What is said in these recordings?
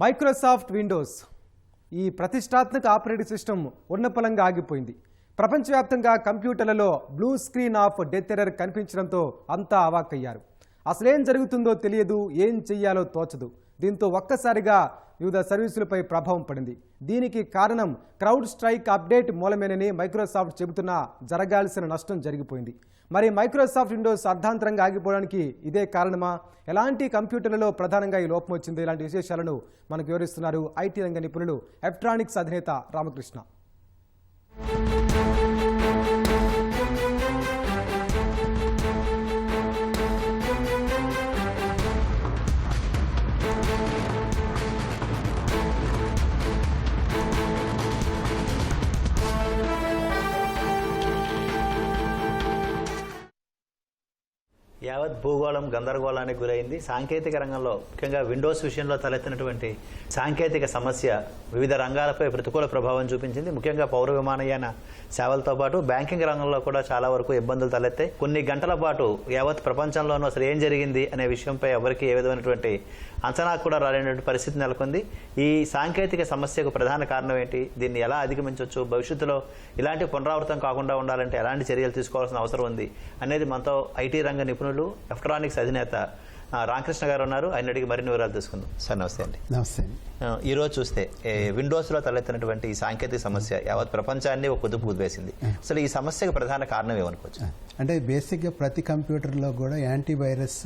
Microsoft Windows ఈ ప్రతిష్టాత్మక operating system ఉన్నపలంగా ఆగిపోయింది. ప్రపంచవ్యాప్తంగా కంప్యూటర్లలో blue screen of death error కనిపించడంతో అంతా అవాక్కయ్యారు. అసలేం జరుగుతుందో తెలియదు ఏం చెయ్యాలో తోచదు. దీంతో ఒక్కసారిగా వివిధ సర్వీసులపై ప్రభావం పడింది. దీనికి కారణం క్రౌడ్ స్ట్రైక్ అప్డేట్ మూలమేనని మైక్రోసాఫ్ట్ చెబుతున్నా జరగాల్సిన నష్టం జరిగిపోయింది. మరి మైక్రోసాఫ్ట్ విండోస్ అర్ధాంతరంగా ఆగిపోవడానికి ఇదే కారణమా? ఎలాంటి కంప్యూటర్లలో ప్రధానంగా ఈ లోపం వచ్చింది? ఇలాంటి విశేషాలను మనకు వివరిస్తున్నారు ఐటీ రంగ నిపుణులు ఎలక్ట్రానిక్స్ అధినేత రామకృష్ణ. యావత్ భూగోళం గందరగోళానికి గురైంది. సాంకేతిక రంగంలో ముఖ్యంగా విండోస్ విషయంలో తలెత్తినటువంటి సాంకేతిక సమస్య వివిధ రంగాలపై ప్రతికూల ప్రభావం చూపించింది. ముఖ్యంగా పౌర విమానయాన సేవలతో పాటు బ్యాంకింగ్ రంగంలో కూడా చాలా వరకు ఇబ్బందులు తలెత్తాయి. కొన్ని గంటల పాటు యావత్ ప్రపంచంలోనూ అసలు ఏం జరిగింది అనే విషయంపై ఎవరికి ఏ విధమైనటువంటి అంచనా కూడా రాలేనటువంటి పరిస్థితి నెలకొంది. ఈ సాంకేతిక సమస్యకు ప్రధాన కారణం ఏంటి? దీన్ని ఎలా అధిగమించవచ్చు భవిష్యత్తులో ఇలాంటి పునరావృతం కాకుండా ఉండాలంటే ఎలాంటి చర్యలు తీసుకోవాల్సిన అవసరం ఉంది అనేది మనతో ఐటీ రంగ నిపుణులు ఎలక్ట్రానిక్స్ అధినేత రామకృష్ణ గారు ఉన్నారు. ఆయన అడిగి మరిన్ని వివరాలు తీసుకుందాం సార్ నమస్తే అండి. నమస్తే ఈ రోజు చూస్తే విండోస్లో తలెత్తినటువంటి ఈ సాంకేతిక సమస్య యావత్ ప్రపంచాన్ని ఒక కుదుపు కుదివేసింది అసలు ఈ సమస్యకు ప్రధాన కారణం ఏమనుకోవచ్చు? అంటే బేసిక్గా ప్రతి కంప్యూటర్లో కూడా యాంటీవైరస్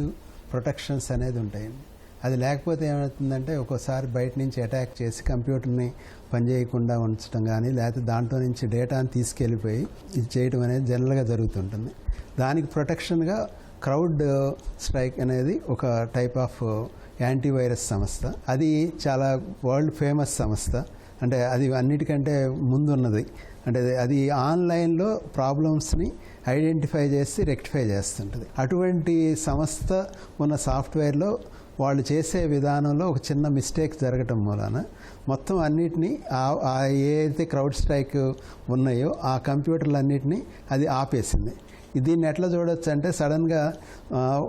ప్రొటెక్షన్స్ అనేది ఉంటాయండి. అది లేకపోతే ఏమవుతుందంటే ఒక్కోసారి బయట నుంచి అటాక్ చేసి కంప్యూటర్ని పనిచేయకుండా ఉంచడం కానీ లేకపోతే దాంట్లో నుంచి డేటాని తీసుకెళ్ళిపోయి ఇది చేయడం అనేది జనరల్గా జరుగుతుంటుంది. దానికి ప్రొటెక్షన్గా క్రౌడ్ స్ట్రైక్ అనేది ఒక టైప్ ఆఫ్ యాంటీవైరస్ సంస్థ. అది చాలా వరల్డ్ ఫేమస్ సంస్థ. అంటే అది అన్నిటికంటే ముందున్నది. అంటే అది- ఆన్లైన్లో ప్రాబ్లమ్స్ని ఐడెంటిఫై చేసి రెక్టిఫై చేస్తుంటుంది. అటువంటి సంస్థ ఉన్న సాఫ్ట్వేర్లో వాళ్ళు చేసే విధానంలో ఒక చిన్న మిస్టేక్ జరగటం మూలాన మొత్తం అన్నిటినీ ఏదైతే క్రౌడ్ స్ట్రైక్ ఉన్నాయో ఆ కంప్యూటర్లన్నిటినీ అది ఆపేసింది. దీన్ని ఎట్లా చూడొచ్చు అంటే సడన్గా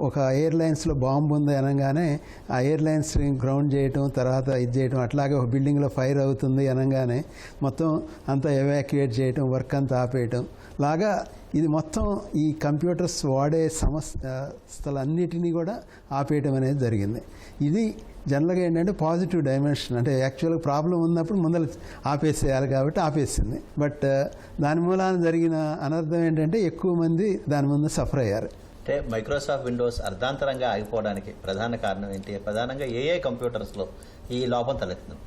ఒక ఎయిర్లైన్స్లో బాంబు ఉంది అనగానే ఆ ఎయిర్లైన్స్ గ్రౌండ్ చేయటం తర్వాత ఇది చేయటం అట్లాగే ఒక బిల్డింగ్లో ఫైర్ అవుతుంది అనగానే మొత్తం అంతా ఎవాక్యుయేట్ చేయటం వర్క్ అంతా ఆపేయటం. లాగా ఇది మొత్తం ఈ కంప్యూటర్స్ వాడే సంస్థలన్నిటినీ కూడా ఆపేయటం అనేది జరిగింది. ఇది జనరల్గా ఏంటంటే పాజిటివ్ డైమెన్షన్ అంటే యాక్చువల్గా ప్రాబ్లం ఉన్నప్పుడు ముందర ఆపేసేయాలి కాబట్టి ఆపేసింది. బట్ దాని మూలాన జరిగిన అనర్థం ఏంటంటే ఎక్కువ మంది దాని ముందు సఫర్ అయ్యారు. అంటే మైక్రోసాఫ్ట్ విండోస్ అర్ధాంతరంగా ఆగిపోవడానికి ప్రధాన కారణం ఏంటి? ప్రధానంగా ఏఏ కంప్యూటర్స్లో ఈ లోపం తలెత్తుంది?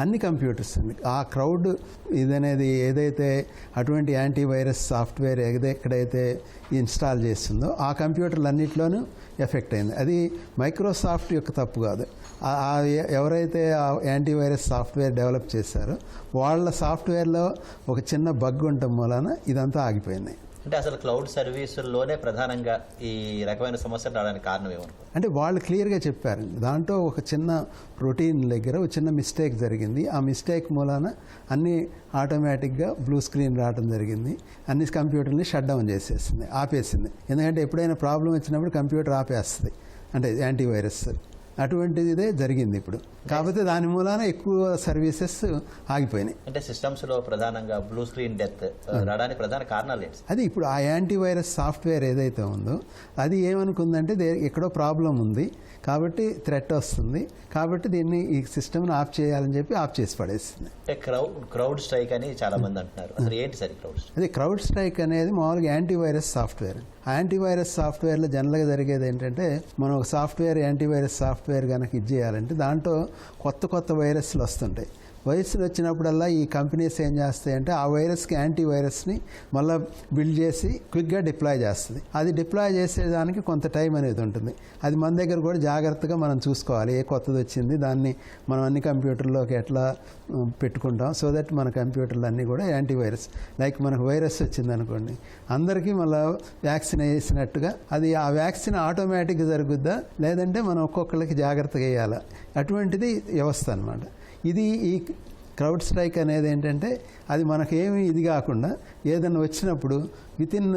అన్ని కంప్యూటర్స్. అండి ఆ క్రౌడ్ ఇదనేది ఏదైతే అటువంటి యాంటీవైరస్ సాఫ్ట్వేర్ ఏదైతే ఎక్కడైతే ఇన్స్టాల్ చేస్తుందో ఆ కంప్యూటర్లు అన్నింటిలోనూ ఎఫెక్ట్ అయింది. అది మైక్రోసాఫ్ట్ యొక్క తప్పు కాదు. ఆ ఎవరైతే ఆ యాంటీవైరస్ సాఫ్ట్వేర్ డెవలప్ చేశారో వాళ్ళ సాఫ్ట్వేర్లో ఒక చిన్న బగ్ ఉండటం మూలాన ఇదంతా ఆగిపోయింది. అంటే అసలు క్లౌడ్ సర్వీసుల్లోనే ప్రధానంగా ఈ రకమైన సమస్యలు రావడానికి కారణం ఏమనుకో అంటే వాళ్ళు క్లియర్గా చెప్పారు. దాంట్లో ఒక చిన్న రొటీన్ దగ్గర ఒక చిన్న మిస్టేక్ జరిగింది. ఆ మిస్టేక్ మూలాన అన్ని ఆటోమేటిక్గా బ్లూ స్క్రీన్ రావడం జరిగింది. అన్ని కంప్యూటర్ని షట్ డౌన్ చేసేసింది ఆపేసింది. ఎందుకంటే ఎప్పుడైనా ప్రాబ్లం వచ్చినప్పుడు కంప్యూటర్ ఆపేస్తుంది. అంటే యాంటీవైరస్. అటువంటిది జరిగింది ఇప్పుడు. కాకపోతే దాని మూలాన ఎక్కువ సర్వీసెస్ ఆగిపోయినాయి. అంటే సిస్టమ్స్లో ప్రధానంగా బ్లూ స్క్రీన్ డెత్ రావడానికి ప్రధాన కారణాలు ఏంటి? అది ఇప్పుడు ఆ యాంటీవైరస్ సాఫ్ట్వేర్ ఏదైతే ఉందో అది ఏమనుకుందంటే దే ఎక్కడో ప్రాబ్లం ఉంది కాబట్టి థ్రెట్ వస్తుంది కాబట్టి దీన్ని ఈ సిస్టమ్ని ఆఫ్ చేయాలని చెప్పి ఆఫ్ చేసి పడేసింది. అంటే క్రౌడ్ క్రౌడ్ స్ట్రైక్ అని చాలా మంది అంటున్నారు. అసలు ఏంటి సరే క్రౌడ్ స్ట్రైక్ అది క్రౌడ్ స్ట్రైక్ అనేది మామూలుగా యాంటీవైరస్ సాఫ్ట్వేర్ యాంటీవైరస్ సాఫ్ట్వేర్లో జనరల్గా జరిగేది ఏంటంటే మనం ఒక సాఫ్ట్వేర్ యాంటీవైరస్ సాఫ్ట్వేర్ కనుక ఇది చేయాలంటే దాంట్లో కొత్త కొత్త వైరస్లు వస్తుంటాయి. వైరస్లు వచ్చినప్పుడల్లా ఈ కంపెనీస్ ఏం చేస్తాయంటే ఆ వైరస్కి యాంటీ వైరస్ని మళ్ళీ బిల్డ్ చేసి క్విక్గా డిప్లాయ్ చేస్తుంది. అది డిప్లాయ్ చేసేదానికి కొంత టైం అనేది ఉంటుంది. అది మన దగ్గర కూడా జాగ్రత్తగా మనం చూసుకోవాలి. ఏ కొత్తది వచ్చింది దాన్ని మనం అన్ని కంప్యూటర్లోకి ఎట్లా పెట్టుకుంటాం సో దట్ మన కంప్యూటర్లు అన్నీ కూడా యాంటీ వైరస్ లైక్ మనకు వైరస్ వచ్చింది అనుకోండి అందరికీ మళ్ళీ వ్యాక్సిన్ వేసినట్టుగా అది ఆ వ్యాక్సిన్ ఆటోమేటిక్గా జరుగుద్దా? లేదంటే మనం ఒక్కొక్కరికి జాగ్రత్తగా వేయాలా? అటువంటిది వ్యవస్థ అనమాట ఇది ఈ క్రౌడ్ స్ట్రైక్ అనేది ఏంటంటే అది మనకేమి ఇది కాకుండా ఏదైనా వచ్చినప్పుడు విత్ ఇన్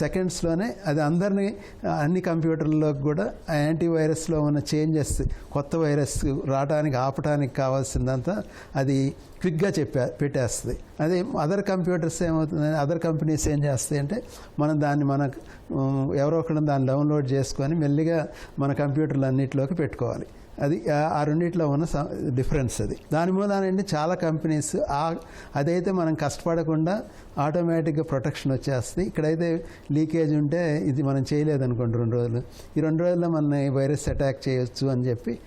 సెకండ్స్లోనే అది అందరినీ uh, అన్ని కంప్యూటర్లకు కూడా ఆ యాంటీవైరస్లో ఉన్న చేంజెస్ కొత్త వైరస్ రావడానికి ఆపడానికి కావాల్సిందంతా అది క్విక్గా చెప్పే పెట్టేస్తుంది. అదే అదర్ కంప్యూటర్స్ ఏమవుతుంది అదర్ కంపెనీస్ ఏం చేస్తాయి అంటే మనం దాన్ని మన um, ఎవరో ఒకళ్ళు దాన్ని డౌన్లోడ్ చేసుకొని మెల్లిగా మన కంప్యూటర్లు అన్నింటిలోకి పెట్టుకోవాలి. అది ఆ- రెండిట్లో ఉన్న స- డిఫరెన్స్ అది. దాని మూలానండి చాలా కంపెనీస్ ఆ అదైతే మనం కష్టపడకుండా ఆటోమేటిక్గా ప్రొటెక్షన్ వచ్చేస్తుంది. ఇక్కడైతే లీకేజ్ ఉంటే ఇది మనం చేయలేదు అనుకోండి రెండు రోజులు. ఈ రెండు రోజుల్లో మన వైరస్ అటాక్ చేయొచ్చు అని చెప్పి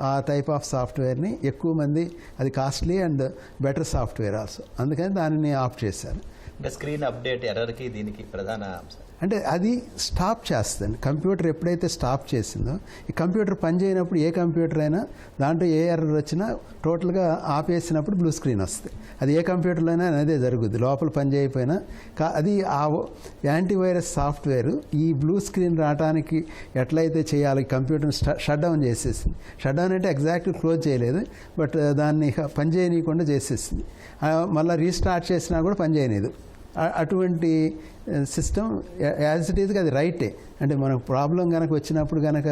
ఆ- టైప్ ఆఫ్ సాఫ్ట్వేర్ని ఎక్కువ మంది అది costly and better software also అందుకని దానిని ఆఫ్ చేశారు. స్క్రీన్ అప్డేట్ ఎర్రర్కి దీనికి ప్రధాన అంశం. అంటే అది స్టాప్ చేస్తుంది. కంప్యూటర్ ఎప్పుడైతే స్టాప్ చేసిందో ఈ కంప్యూటర్ పనిచేయనప్పుడు ఏ కంప్యూటర్ అయినా దాంట్లో ఏ ఎర్రర్ వచ్చినా టోటల్గా ఆపేసినప్పుడు బ్లూ స్క్రీన్ వస్తుంది. అది ఏ కంప్యూటర్లో అయినా అదే జరుగుద్ది. లోపల పని చేయకపోయినా కా- అది ఆ యాంటీవైరస్ సాఫ్ట్వేర్ ఈ బ్లూ స్క్రీన్ రావడానికి ఎట్లయితే చేయాలి కంప్యూటర్ని షట్ డౌన్ చేసేసింది. షట్ డౌన్ అంటే ఎగ్జాక్ట్ క్లోజ్ చేయలేదు బట్ దాన్ని పనిచేయనీయకుండా పని చేసేసింది. మళ్ళీ రీస్టార్ట్ చేసినా కూడా పనిచేయలేదు అటువంటి సిస్టమ్ యాజ్ ఇట్ ఈజ్గా అది రైటే అంటే మనకు ప్రాబ్లం కనుక వచ్చినప్పుడు కనుక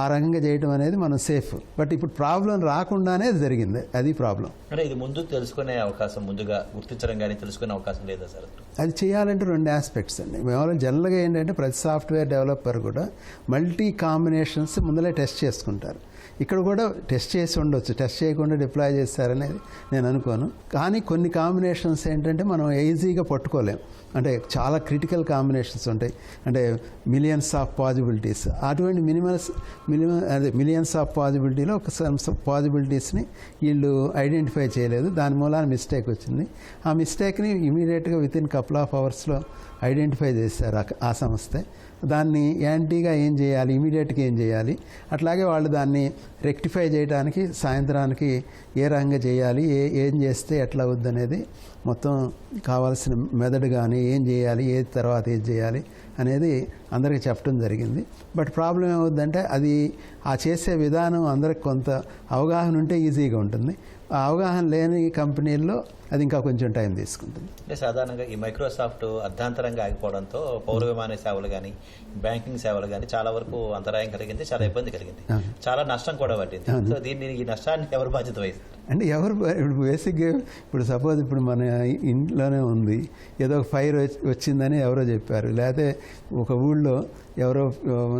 ఆ రకంగా చేయడం అనేది మనం సేఫ్ బట్ ఇప్పుడు ప్రాబ్లం రాకుండానే జరిగింది. అది ప్రాబ్లం అంటే ఇది ముందు తెలుసుకునే అవకాశం ముందుగా గుర్తించడం కానీ తెలుసుకునే అవకాశం లేదా సార్ అది చేయాలంటే రెండు ఆస్పెక్ట్స్ అండి. మేము జనరల్గా ఏంటంటే ప్రతి సాఫ్ట్వేర్ డెవలపర్ కూడా మల్టీ కాంబినేషన్స్ ముందలే టెస్ట్ చేసుకుంటారు. ఇక్కడ కూడా టెస్ట్ చేసి ఉండొచ్చు. టెస్ట్ చేయకుండా డిప్లాయ్ చేస్తారనేది నేను అనుకోను. కానీ కొన్ని కాంబినేషన్స్ ఏంటంటే మనం ఈజీగా పట్టుకోలేం. అంటే చాలా క్రిటికల్ కాంబినేషన్స్ ఉంటాయి. అంటే మిలియన్స్ ఆఫ్ పాజిబిలిటీస్. అటువంటి మినిమల్స్ మినిమం అదే మిలియన్స్ ఆఫ్ పాజిబిలిటీలో ఒక పాజిబిలిటీస్ని వీళ్ళు ఐడెంటిఫై చేయలేదు. దాని మూలాన మిస్టేక్ వచ్చింది. ఆ మిస్టేక్ని ఇమీడియట్గా విత్ ఇన్ కపుల్ ఆఫ్ అవర్స్లో ఐడెంటిఫై చేశారు ఆ- ఆ సంస్థ. దాన్ని యాంటీగా ఏం చేయాలి? ఇమీడియట్గా ఏం చేయాలి? అట్లాగే వాళ్ళు దాన్ని రెక్టిఫై చేయడానికి సాయంత్రానికి ఏ రంగా చేయాలి? ఏ ఏం చేస్తే ఎట్లా అవుద్దనేది మొత్తం కావాల్సిన మెదడు కానీ ఏం చేయాలి? ఏది తర్వాత ఏం చేయాలి? అనేది అందరికీ చెప్పడం జరిగింది. బట్ ప్రాబ్లం ఏమవుద్దంటే అది ఆ చేసే విధానం అందరికి కొంత అవగాహన ఉంటే ఈజీగా ఉంటుంది. అవగాహన లేని కంపెనీల్లో అది ఇంకా కొంచెం టైం తీసుకుంటుంది. అంటే సాధారణంగా ఈ మైక్రోసాఫ్ట్ అర్ధాంతరంగా ఆగిపోవడంతో పౌర విమాన సేవలు కానీ బ్యాంకింగ్ సేవలు కానీ చాలా వరకు అంతరాయం కలిగింది చాలా ఇబ్బంది కలిగింది. చాలా నష్టం కూడా పట్టింది. సో దీన్ని ఈ నష్టాన్ని ఎవరు బాధ్యత వహిస్తారు? అంటే ఎవరు ఇప్పుడు బేసిక్గా ఇప్పుడు సపోజ్ ఇప్పుడు మన ఇంట్లోనే ఉంది. ఏదో ఒక ఫైర్ వచ్చి- వచ్చిందని ఎవరో చెప్పారు. లేకపోతే ఒక ఊళ్ళో ఎవరో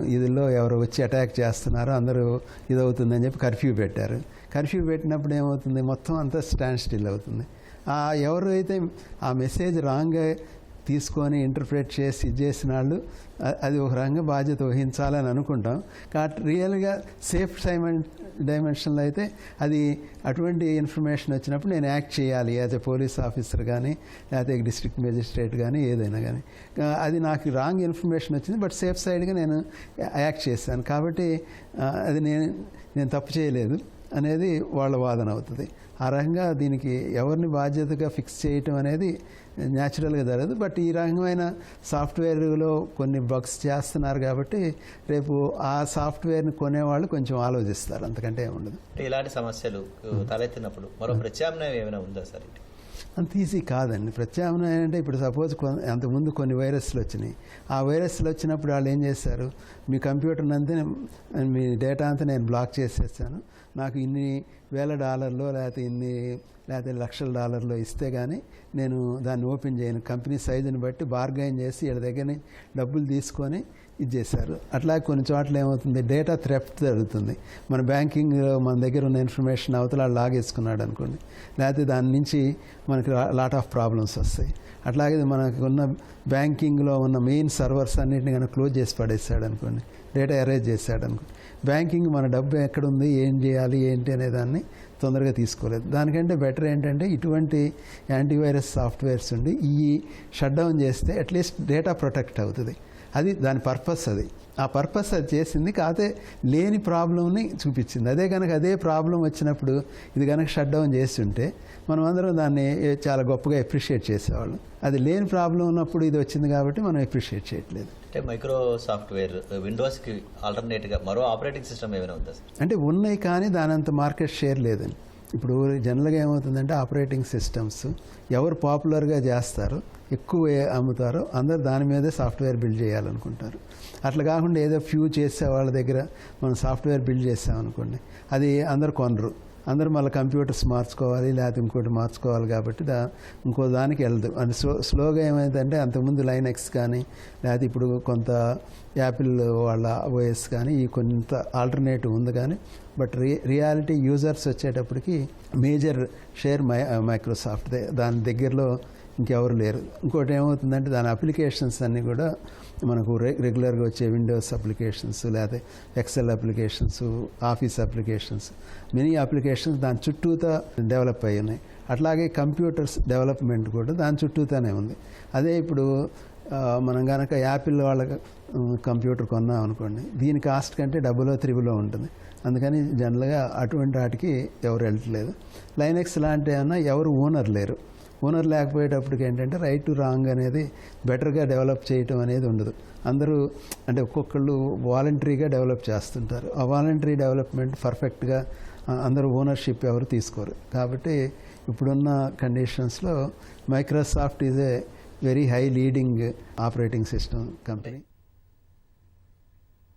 ఇదిలో ఎవరో వచ్చి అటాక్ చేస్తున్నారో అందరూ ఇదవుతుందని చెప్పి కర్ఫ్యూ పెట్టారు. కర్ఫ్యూ పెట్టినప్పుడు ఏమవుతుంది? మొత్తం అంతా స్టాండ్ స్టిల్ అవుతుంది. ఎవరైతే ఆ మెసేజ్ రాంగ్గా తీసుకొని ఇంటర్ప్రిట్ చేసి చేసిన వాళ్ళు అది ఒక రకంగా బాధ్యత వహించాలని అనుకుంటాం. కాబట్టి రియల్గా సేఫ్ డైమెన్ డైమెన్షన్లో అయితే అది అటువంటి ఇన్ఫర్మేషన్ వచ్చినప్పుడు నేను యాక్ట్ చేయాలి యాజ్ ఎ పోలీస్ ఆఫీసర్ కానీ లేకపోతే డిస్ట్రిక్ట్ మెజిస్ట్రేట్ కానీ ఏదైనా కానీ అది నాకు రాంగ్ ఇన్ఫర్మేషన్ వచ్చింది బట్ సేఫ్ సైడ్గా నేను యాక్ట్ చేశాను. కాబట్టి అది నేను నేను తప్పు చేయలేదు అనేది వాళ్ళ వాదన అవుతుంది. ఆ రకంగా దీనికి ఎవరిని బాధ్యతగా ఫిక్స్ చేయటం అనేది న్యాచురల్గా జరగదు. బట్ ఈ రకమైన సాఫ్ట్వేర్లో కొన్ని బగ్స్ చేస్తున్నారు కాబట్టి రేపు ఆ సాఫ్ట్వేర్ని కొనేవాళ్ళు కొంచెం ఆలోచిస్తారు. అంతకంటే ఏముండదు అంటే ఇలాంటి సమస్యలు తలెత్తినప్పుడు మరో ప్రత్యామ్నాయం ఏమైనా ఉందా సార్? అంత ఈజీ కాదండి. ప్రత్యామ్నాయం అంటే ఇప్పుడు సపోజ్ అంతకుముందు కొన్ని వైరస్లు వచ్చినాయి. ఆ వైరస్లు వచ్చినప్పుడు వాళ్ళు ఏం చేశారు? మీ కంప్యూటర్ అంతా మీ డేటా అంతా నేను బ్లాక్ చేసేసాను. నాకు ఇన్ని వేల డాలర్లో లేకపోతే ఇన్ని లేకపోతే లక్షల డాలర్లో ఇస్తే కానీ నేను దాన్ని ఓపెన్ చేయను. కంపెనీ సైజుని బట్టి బార్గైన్ చేసి వీళ్ళ దగ్గర డబ్బులు తీసుకొని ఇది చేశారు. అట్లా కొన్ని చోట్ల ఏమవుతుంది డేటా థ్రెఫ్ట్ జరుగుతుంది. మన బ్యాంకింగ్ మన దగ్గర ఉన్న ఇన్ఫర్మేషన్ అవతల లాగేసుకున్నాడు అనుకోండి. లేకపోతే దాని నుంచి మనకి లాట్ ఆఫ్ ప్రాబ్లమ్స్ వస్తాయి. అట్లాగే మనకు ఉన్న బ్యాంకింగ్లో ఉన్న మెయిన్ సర్వర్స్ అన్నింటిని కనుక క్లోజ్ చేసి పడేసాడు అనుకోండి డేటా ఎరేజ్ చేశాడు అనుకోండి. బ్యాంకింగ్ మన డబ్బు ఎక్కడుంది ఏం చేయాలి ఏంటి అనే దాన్ని తొందరగా తీసుకోలేదు. దానికంటే బెటర్ ఏంటంటే ఇటువంటి యాంటీవైరస్ సాఫ్ట్వేర్స్ ఉండి ఈ షట్ డౌన్ చేస్తే అట్లీస్ట్ డేటా ప్రొటెక్ట్ అవుతుంది. అది దాని పర్పస్ అది. ఆ పర్పస్ అది చేసింది కాకపోతే లేని ప్రాబ్లంని చూపించింది. అదే కనుక అదే ప్రాబ్లం వచ్చినప్పుడు ఇది కనుక షట్ డౌన్ చేస్తుంటే మనం అందరం దాన్ని చాలా గొప్పగా అప్రిషియేట్ చేసేవాళ్ళం. అది లేని ప్రాబ్లం ఉన్నప్పుడు ఇది వచ్చింది కాబట్టి మనం అప్రిషియేట్ చేయట్లేదు. అంటే మైక్రో సాఫ్ట్వేర్ విండోస్కి ఆల్టర్నేట్గా మరో ఆపరేటింగ్ సిస్టమ్ ఏమైనా ఉందా అంటే ఉన్నాయి కానీ దానంత మార్కెట్ షేర్ లేదండి. ఇప్పుడు జనరల్గా ఏమవుతుందంటే ఆపరేటింగ్ సిస్టమ్స్ ఎవరు పాపులర్గా చేస్తారో ఎక్కువ ఏ- అమ్ముతారో అందరు దాని మీదే సాఫ్ట్వేర్ బిల్డ్ చేయాలనుకుంటారు. అట్లా కాకుండా ఏదో ఫ్యూ చేసే వాళ్ళ దగ్గర మనం సాఫ్ట్వేర్ బిల్డ్ చేస్తామనుకోండి అది అందరు కొనరు. అందరూ మళ్ళీ కంప్యూటర్స్ మార్చుకోవాలి లేకపోతే ఇంకోటి మార్చుకోవాలి కాబట్టి దా ఇంకో దానికి వెళ్ళదు అంటే స్లో స్లోగా ఏమైందంటే అంతకుముందు లైన్ ఎక్స్ కానీ లేకపోతే ఇప్పుడు కొంత యాపిల్ వాళ్ళ ఓఎస్ కానీ ఈ కొంత ఆల్టర్నేటివ్ ఉంది కానీ బట్ రి రియాలిటీ యూజర్స్ వచ్చేటప్పటికి మేజర్ షేర్ మై మైక్రోసాఫ్ట్ దాని దగ్గరలో ఇంకెవరు లేరు. ఇంకోటి ఏమవుతుందంటే దాని అప్లికేషన్స్ అన్నీ కూడా మనకు రె రెగ్యులర్గా వచ్చే విండోస్ అప్లికేషన్స్ లేకపోతే Excel applications office applications mini applications దాని చుట్టూతా డెవలప్ అయి ఉన్నాయి. అట్లాగే కంప్యూటర్స్ డెవలప్మెంట్ కూడా దాని చుట్టూతానే ఉంది. అదే ఇప్పుడు మనం కనుక యాపిల్ వాళ్ళ కంప్యూటర్ కొన్నాం అనుకోండి దీని కాస్ట్ కంటే డబ్బులో త్రిబులో ఉంటుంది. అందుకని జనరల్గా అటువంటి వాటికి ఎవరు వెళ్ళట్లేదు లైనెక్స్ లాంటి ఏమన్నా ఎవరు ఓనర్ లేరు. ఓనర్ లేకపోయేటప్పటికి ఏంటంటే రైట్ టు రాంగ్ అనేది బెటర్గా డెవలప్ చేయటం అనేది ఉండదు. అందరూ అంటే ఒక్కొక్కళ్ళు వాలంటరీగా డెవలప్ చేస్తుంటారు. ఆ వాలంటరీ డెవలప్మెంట్ పర్ఫెక్ట్గా అందరూ ఓనర్షిప్ ఎవరు తీసుకోరు. కాబట్టి ఇప్పుడున్న కండిషన్స్లో Microsoft is a very high leading operating system company.